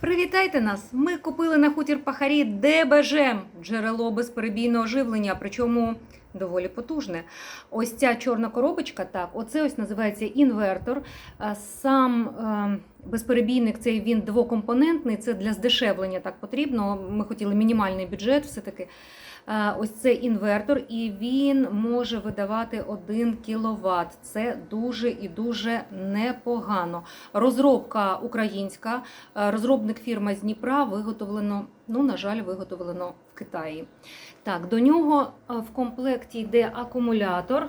Привітайте нас! Ми купили на хутір Пахарі ДБЖ, джерело безперебійного живлення, причому доволі потужне. Ось ця чорна коробочка, так, оце ось називається інвертор. Сам е, безперебійник цей він двокомпонентний, це для здешевлення так потрібно. Ми хотіли мінімальний бюджет все-таки. Е, Ось це інвертор, і він може видавати 1 кВт. Це дуже і дуже непогано. Розробка українська, е, розробник фірма з Дніпра виготовлено, ну, на жаль, виготовлено в Китаї. Так, до нього е, в комплекті йде акумулятор.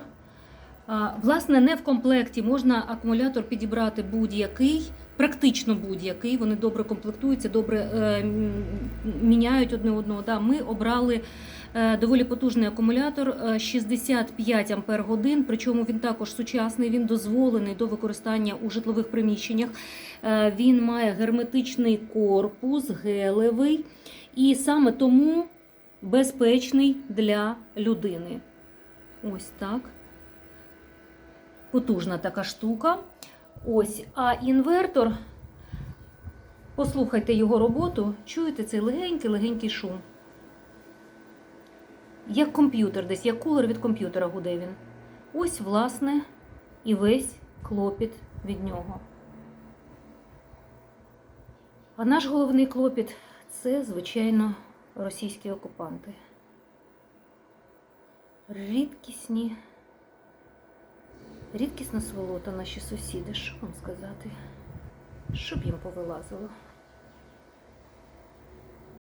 Власне, не в комплекті можна акумулятор підібрати будь-який, практично будь-який. Вони добре комплектуються, добре е, міняють одне одного. Да, ми обрали е, доволі потужний акумулятор е, 65 ампер годин. Причому він також сучасний. Він дозволений до використання у житлових приміщеннях. Е, Він має герметичний корпус, гелевий, і саме тому безпечний для людини. Ось так. Потужна така штука. Ось, а інвертор, послухайте його роботу, чуєте цей легенький-легенький шум. Як комп'ютер десь, як кулер від комп'ютера гуде він. Ось, власне, і весь клопіт від нього. А наш головний клопіт це, звичайно, російські окупанти. Рідкісні. Рідкісна сволота наші сусіди, що вам сказати? Щоб їм повилазило.